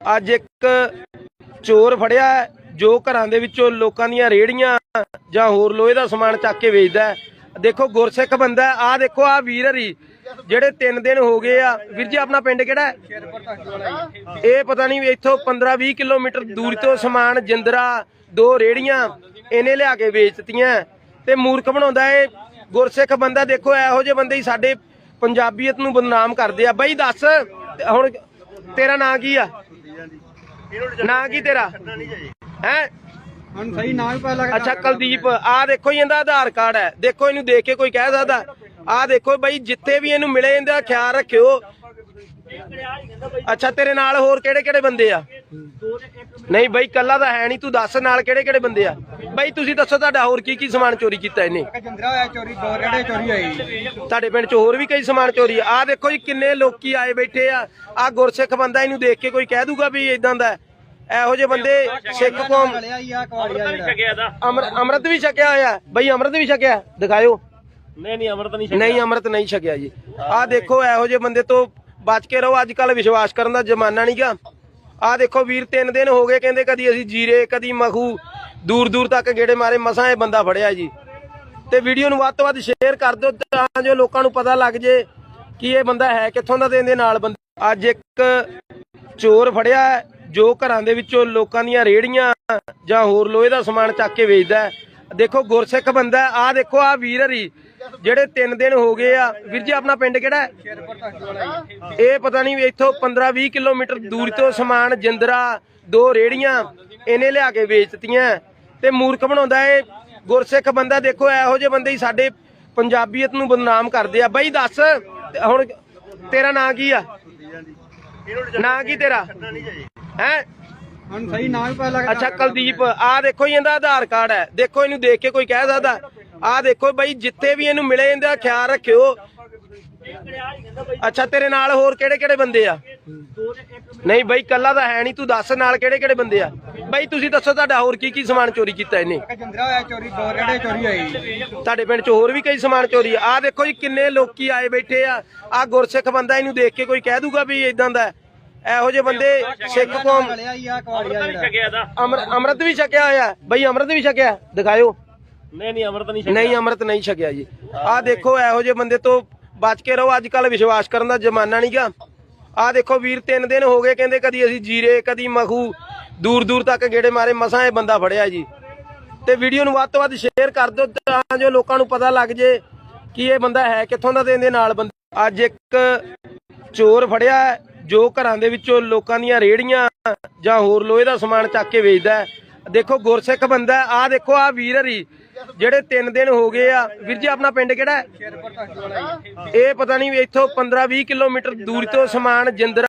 ਅੱਜ ਇੱਕ ਚੋਰ ਫੜਿਆ ਜੋ ਘਰਾਂ ਦੇ ਵਿੱਚੋਂ ਲੋਕਾਂ ਦੀਆਂ ਰੇੜੀਆਂ ਜਾਂ ਹੋਰ ਲੋਹੇ ਦਾ ਸਮਾਨ ਚੱਕ ਕੇ ਵੇਚਦਾ ਦੇਖੋ, ਗੁਰਸਿੱਖ ਬੰਦਾ ਆ ਦੇਖੋ ਆ ਵੀਰ ਹਰੀ, ਜਿਹੜੇ 3 ਦਿਨ ਹੋ ਗਏ ਆ। ਵੀਰ ਜੀ, ਆਪਣਾ ਪਿੰਡ ਕਿਹੜਾ ਇਹ ਪਤਾ ਨਹੀਂ ਇੱਥੋਂ 15 20 ਕਿਲੋਮੀਟਰ ਦੂਰ ਤੋਂ ਸਮਾਨ, ਜਿੰਦਰਾ, ਦੋ ਰੇੜੀਆਂ ਇਹਨੇ ਲਿਆ ਕੇ ਵੇਚਤੀਆਂ ਤੇ ਮੂਰਖ ਬਣਾਉਂਦਾ ਇਹ। ਗੁਰਸਿੱਖ ਬੰਦਾ ਦੇਖੋ, ਇਹੋ ਜਿਹੇ ਬੰਦੇ ਹੀ ਸਾਡੇ ਪੰਜਾਬੀਅਤ ਨੂੰ ਬਦਨਾਮ ਕਰਦੇ ਆ। ਬਈ ਦੱਸ ਹੁਣ ਤੇਰਾ ਨਾਂ ਕੀ ਆ? ਨਾਂ ਕੀ ਤੇਰਾ? ਹੈ? ਹੁਣ ਸਹੀ ਨਾਂ ਵੀ ਪਤਾ ਲੱਗਦਾ ਅੱਛਾ ਕੁਲਦੀਪ ਆ ਦੇਖੋ ਜੀ ਇਹਦਾ ਆਧਾਰ ਕਾਰਡ ਹੈ। ਦੇਖੋ ਇਹਨੂੰ ਦੇਖ ਕੇ ਕੋਈ ਕਹਿ ਸਕਦਾ। ਆ ਦੇਖੋ ਬਈ ਜਿੱਥੇ ਵੀ ਇਹਨੂੰ ਮਿਲੇ ਇਹਦਾ ਖਿਆਲ ਰੱਖਿਓ। ਅੱਛਾ ਤੇਰੇ ਨਾਲ ਹੋਰ ਕਿਹੜੇ ਕਿਹੜੇ ਬੰਦੇ ਆ? ਨਹੀਂ ਬਈ ਕੱਲਾ ਤਾਂ ਹੈ ਨਹੀਂ ਤੂੰ ਦੱਸ ਨਾਲ ਕਿਹੜੇ ਕਿਹੜੇ ਬੰਦੇ ਆ? ਬਈ ਤੁਸੀਂ ਦੱਸੋ ਤੁਹਾਡਾ ਹੋਰ ਕੀ ਕੀ ਸਮਾਨ ਚੋਰੀ ਕੀਤਾ ਇਹਨੇ? ਇੱਕ ਜਿੰਦਰਾ ਹੋਇਆ ਚੋਰੀ ਦੋ ਰੇੜੇ ਚੋਰੀ ਹੋਈ ਤੁਹਾਡੇ ਪਿੰਡ 'ਚ ਹੋਰ ਵੀ ਕਈ ਸਮਾਨ ਚੋਰੀ ਆ? ਆਹ ਦੇਖੋ ਜੀ ਕਿੰਨੇ ਲੋਕੀ ਆਏ ਬੈਠੇ ਆ। ਆ ਗੁਰਸਿੱਖ ਬੰਦਾ ਇਹਨੂੰ ਦੇਖ ਕੇ ਕੋਈ ਕਹਿ ਦੂਗਾ ਵੀ ਇਦਾਂ ਦਾ। ਇਹੋ ਜਿਹੇ ਬੰਦੇ ਸਿੱਖ ਕੌਮ ਆ ਅੰਮ੍ਰਿਤ ਵੀ ਛਕਿਆ ਹੋਇਆ। ਬਈ ਅੰਮ੍ਰਿਤ ਵੀ ਛਕਿਆ? ਦਿਖਾਇਓ। ਨਹੀਂ ਨਹੀਂ ਅਮਰਤ ਨਹੀਂ ਨਹੀਂ ਅੰਮ੍ਰਿਤ ਨਹੀਂ ਛਕਿਆ ਜੀ। ਆਹ ਦੇਖੋ ਇਹੋ ਜਿਹੇ ਬੰਦੇ ਤੋਂ ਬਚ ਕੇ ਰਹੋ। ਅੱਜ ਕੱਲ ਵਿਸ਼ਵਾਸ ਕਰਨ ਦਾ ਜ਼ਮਾਨਾ ਨਹੀਂਗਾ ਆਹ ਦੇਖੋ ਵੀਰ, ਤਿੰਨ ਦਿਨ ਹੋ ਗਏ ਕਹਿੰਦੇ ਕਦੀ ਅਸੀਂ ਜੀਰੇ, ਕਦੀ ਮਖੂ ਦੂਰ ਦੂਰ ਤੱਕ ਗੇੜੇ ਮਾਰੇ, ਮਸਾਂ ਇਹ ਬੰਦਾ ਫੜਿਆ ਜੀ। ਤੇ ਵੀਡੀਓ ਨੂੰ ਵੱਧ ਤੋਂ ਵੱਧ ਸ਼ੇਅਰ ਕਰ ਦਿਓ, ਤਾਂ ਜੋ ਲੋਕਾਂ ਨੂੰ ਪਤਾ ਲੱਗ ਜੇ ਕਿ ਇਹ ਬੰਦਾ ਹੈ ਕਿੱਥੋਂ ਦਾ ਤੇ ਇਹਦੇ ਨਾਲ ਬੰਦਾ ਅੱਜ ਇੱਕ ਚੋਰ ਫੜਿਆ ਜੋ ਘਰਾਂ ਦੇ ਵਿੱਚੋਂ ਲੋਕਾਂ ਦੀਆਂ ਰੇੜੀਆਂ ਜਾਂ ਹੋਰ ਲੋਹੇ ਦਾ ਸਮਾਨ ਚੱਕ ਕੇ ਵੇਚਦਾ ਹੈ। ਦੇਖੋ ਗੁਰਸਿੱਖ ਬੰਦਾ ਆ ਦੇਖੋ ਆ ਵੀਰ ਹਰੀ ਜਿਹੜੇ 3 ਦਿਨ ਹੋ ਗਏ ਆ। ਵੀਰ ਜੀ ਆਪਣਾ ਪਿੰਡ ਕਿਹੜਾ ਹੈ? ਇਹ ਪਤਾ ਨਹੀਂ ਇੱਥੋਂ 15 20 ਕਿਲੋਮੀਟਰ ਦੂਰ ਤੋਂ ਸਮਾਨ ਜਿੰਦਰਾ ਦੋ ਰੇੜੀਆਂ ਇਹਨੇ ਲਿਆ ਕੇ ਵੇਚਤੀਆਂ। ਤੇ ਮੂਰਖ ਬਣਾਉਂਦਾ ਇਹ। ਗੁਰਸਿੱਖ ਬੰਦਾ ਦੇਖੋ ਇਹੋ ਜਿਹੇ ਬੰਦੇ ਹੀ ਸਾਡੇ ਪੰਜਾਬੀਅਤ ਨੂੰ ਬਦਨਾਮ ਕਰਦੇ ਆ। ਬਈ ਦੱਸ ਹੁਣ ਤੇਰਾ ਨਾਂ ਕੀ ਆ? ਨਾਂ ਕੀ ਤੇਰਾ? ਹੈ? ਹੁਣ ਸਹੀ ਨਾਂ ਵੀ ਪਤਾ ਲੱਗਦਾ। ਅੱਛਾ ਕੁਲਦੀਪ ਆ ਦੇਖੋ ਜੀ ਇਹਦਾ ਆਧਾਰ ਕਾਰਡ ਹੈ। ਦੇਖੋ ਇਹਨੂੰ ਦੇਖ ਕੇ ਕੋਈ ਕਹਿ ਸਕਦਾ। ਆ ਦੇਖੋ ਬਈ ਜਿੱਥੇ ਵੀ ਇਹਨੂੰ ਮਿਲੇ ਇਹਦਾ ਖਿਆਲ ਰੱਖਿਓ। ਅੱਛਾ ਤੇਰੇ ਨਾਲ ਹੋਰ ਕਿਹੜੇ ਕਿਹੜੇ ਬੰਦੇ ਆ? ਨਹੀਂ ਬਈ ਕੱਲਾ ਤਾਂ ਹੈ ਨਹੀਂ। ਤੂੰ ਦੱਸ ਨਾਲ ਕਿਹੜੇ ਕਿਹੜੇ ਬੰਦੇ ਆ? ਬਈ ਤੁਸੀਂ ਦੱਸੋ ਤੁਹਾਡਾ ਹੋਰ ਕੀ ਕੀ ਸਮਾਨ ਚੋਰੀ ਕੀਤਾ ਇਹਨੇ? ਇੱਕ ਜਿੰਦਰਾ ਹੋਇਆ ਚੋਰੀ ਦੋ ਰੇੜੇ ਚੋਰੀ ਹੋਈ ਤੁਹਾਡੇ ਪਿੰਡ 'ਚ ਹੋਰ ਵੀ ਕਈ ਸਮਾਨ ਚੋਰੀ ਆ? ਆਹ ਦੇਖੋ ਜੀ ਕਿੰਨੇ ਲੋਕੀ ਆਏ ਬੈਠੇ ਆ। ਆ ਗੁਰਸਿੱਖ ਬੰਦਾ ਇਹਨੂੰ ਦੇਖ ਕੇ ਕੋਈ ਕਹਿ ਦੂਗਾ ਵੀ ਇਦਾਂ ਦਾ। ਇਹੋ ਜਿਹੇ ਬੰਦੇ ਸਿੱਖ ਕੌਮ ਛਕਿਆ ਅਮਰ ਅੰਮ੍ਰਿਤ ਵੀ ਛਕਿਆ ਹੋਇਆ ਬਈ ਅੰਮ੍ਰਿਤ ਵੀ ਛਕਿਆ ਦਿਖਾਇਓ। ਨਹੀਂ ਨਹੀਂ ਅਮਰਤ ਨਹੀਂ ਨਹੀਂ ਅੰਮ੍ਰਿਤ ਨਹੀਂ ਛਕਿਆ ਜੀ। ਆਹ ਦੇਖੋ ਇਹੋ ਜਿਹੇ ਬੰਦੇ ਤੋਂ ਬਚ ਕੇ ਰਹੋ। ਅੱਜ ਕੱਲ ਵਿਸ਼ਵਾਸ ਕਰਨ ਦਾ ਜ਼ਮਾਨਾ ਨਹੀਂਗਾ ਆਹ ਦੇਖੋ ਵੀਰ ਤਿੰਨ ਦਿਨ ਹੋ ਗਏ ਕਹਿੰਦੇ ਕਦੀ ਅਸੀਂ ਜੀਰੇ ਕਦੀ ਮਖੂ। ਦੂਰ ਦੂਰ ਤੱਕ ਗੇੜੇ ਮਾਰੇ ਮਸਾਂ ਇਹ ਬੰਦਾ ਫੜਿਆ ਜੀ। ਤੇ ਵੀਡੀਓ ਨੂੰ ਵੱਧ ਤੋਂ ਵੱਧ ਸ਼ੇਅਰ ਕਰ ਦਿਓ ਤਾਂ ਜੋ ਲੋਕਾਂ ਨੂੰ ਪਤਾ ਲੱਗ ਜੇ ਕਿ ਇਹ ਬੰਦਾ ਹੈ ਕਿੱਥੋਂ ਦਾ ਤੇ ਇਹਦੇ ਨਾਲ ਬੰਦਾ ਅੱਜ ਇੱਕ ਚੋਰ ਫੜਿਆ ਹੈ, ਜੋ ਘਰਾਂ ਦੇ ਵਿੱਚੋਂ ਲੋਕਾਂ ਦੀਆਂ ਰੇੜੀਆਂ ਜਾਂ ਹੋਰ ਲੋਹੇ ਦਾ ਸਮਾਨ ਚੱਕ ਕੇ ਵੇਚਦਾ ਦੇਖੋ, ਗੁਰਸਿੱਖ ਬੰਦਾ ਆ ਦੇਖੋ ਆ ਵੀਰ ਹਰੀ, ਜਿਹੜੇ 3 ਦਿਨ ਹੋ ਗਏ ਆ। ਵੀਰ ਜੀ, ਆਪਣਾ ਪਿੰਡ ਕਿਹੜਾ ਇਹ ਪਤਾ ਨਹੀਂ ਵੀ ਇੱਥੋਂ 15 20 ਕਿਲੋਮੀਟਰ ਦੂਰ ਤੋਂ ਸਮਾਨ ਜਿੰਦਰਾ